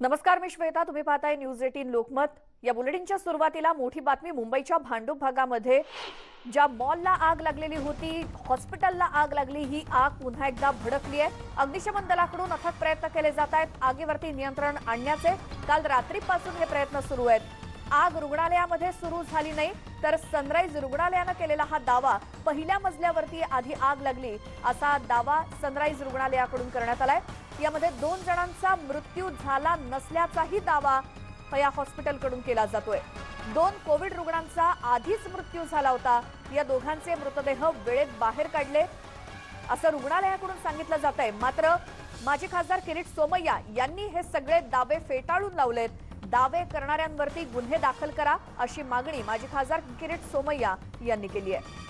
नमस्कार मी श्वेता. तुम्ही पाहताय न्यूज एटीन लोकमत. या बुलेटिनच्या सुरुवातीला मोठी बातमी मुंबईच्या भांडूप भागामध्ये. ज्या मॉलला आग लागलेली होती हॉस्पिटलला आग लागली ही आग पुन्हा एकदा भडकली आहे अग्निशमन दलाकडून अथक प्रयत्न केले जात आहेत. आगीवरती नियंत्रण आणण्याचे. काल रात्रीपासून हे प्रयत्न सुरू आहेत. आग रुग्णालयामध्ये सुरू झाली नाही तर सनराईज रुग्णालयानं केलेला हा दावा पहिल्या मजल्यावरती आधी आग लागली असा दावा सनराईज रुग्णालयाकडून करण्यात आलाय. यामध्ये दोन जणांचा मृत्यू झाला नसल्याचाही दावा या हॉस्पिटलकडून केला जातोय. दोन कोविड रुग्णांचा आधीच मृत्यू झाला होता. या दोघांचे मृतदेह वेळेत बाहेर काढले असं रुग्णालयाकडून सांगितलं जात आहे मात्र माजी खासदार किरीट सोमय्या यांनी हे सगळे दावे फेटाळून लावलेत. दावे करणाऱ्यांवरती गुन्हे दाखल करा अशी मागणी माजी खासदार किरीट सोमय्या यांनी केली आहे.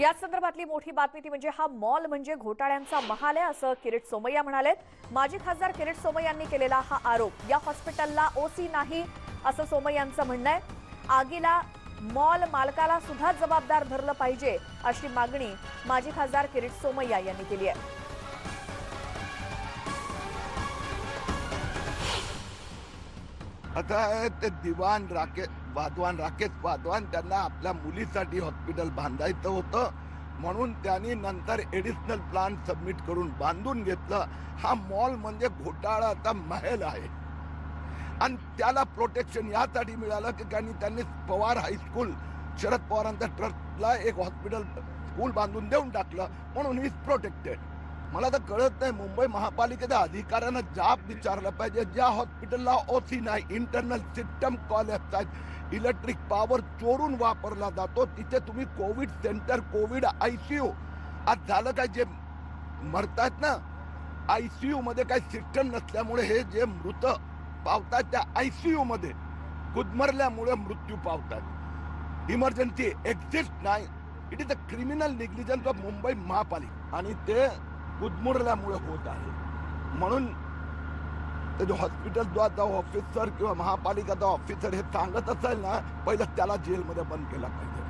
याच संदर्भातली मोठी बातमी ती म्हणजे हा मॉल म्हणजे घोटाळ्यांचा महाल आहे असं किरीट सोमय्या म्हणालेत. माजी खासदार किरीट सोमय्यांनी केलेला हा आरोप या हॉस्पिटलला ओसी नाही असं सोमय्यांचं म्हणणं आहे. आगीला मॉल मालकाला सुद्धा जबाबदार धरलं पाहिजे अशी मागणी माजी खासदार किरीट सोमय्या यांनी केली आहे. आता ते दिवाण राकेश वाधवान राकेश वाधवान त्यांना आपल्या मुलीसाठी हॉस्पिटल बांधायचं होतं. म्हणून त्यांनी नंतर एडिशनल प्लान सबमिट करून बांधून घेतलं. हा मॉल म्हणजे घोटाळाचा महल आहे. आणि त्याला प्रोटेक्शन यासाठी मिळालं की त्यांनी त्यांनी पवार हायस्कूल शरद पवारांच्या ट्रस्टला एक हॉस्पिटल स्कूल बांधून देऊन टाकलं. म्हणून इज प्रोटेक्टेड मला तर कळत नाही मुंबई महापालिकेच्या अधिकाऱ्यांना जाब विचारलं पाहिजे. ज्या हॉस्पिटलला ओसी नाही इंटरनल सिस्टम कॉलेज आहेत. इलेक्ट्रिक पॉवर चोरून वापरला जातो. तिथे तुम्ही COVID centre COVID I C U आज झालं काय जे मरतायत ना? आय सी मध्ये काही सिस्टम नसल्यामुळे हे जे मृत पावतात त्या आय सी मध्ये गुदमरल्यामुळे मृत्यू पावतात इमर्जन्सी एक्झिस्ट नाही. It is a criminal negligence of Mumbai महापालिका आणि ते गुदमुरल्यामुळे होत आहे. म्हणून हॉस्पिटल जो ऑफिसर किंवा महापालिकाचा ऑफिसर हे सांगत असेल ना पहिलं त्याला जेलमध्ये बंद केला पाहिजे.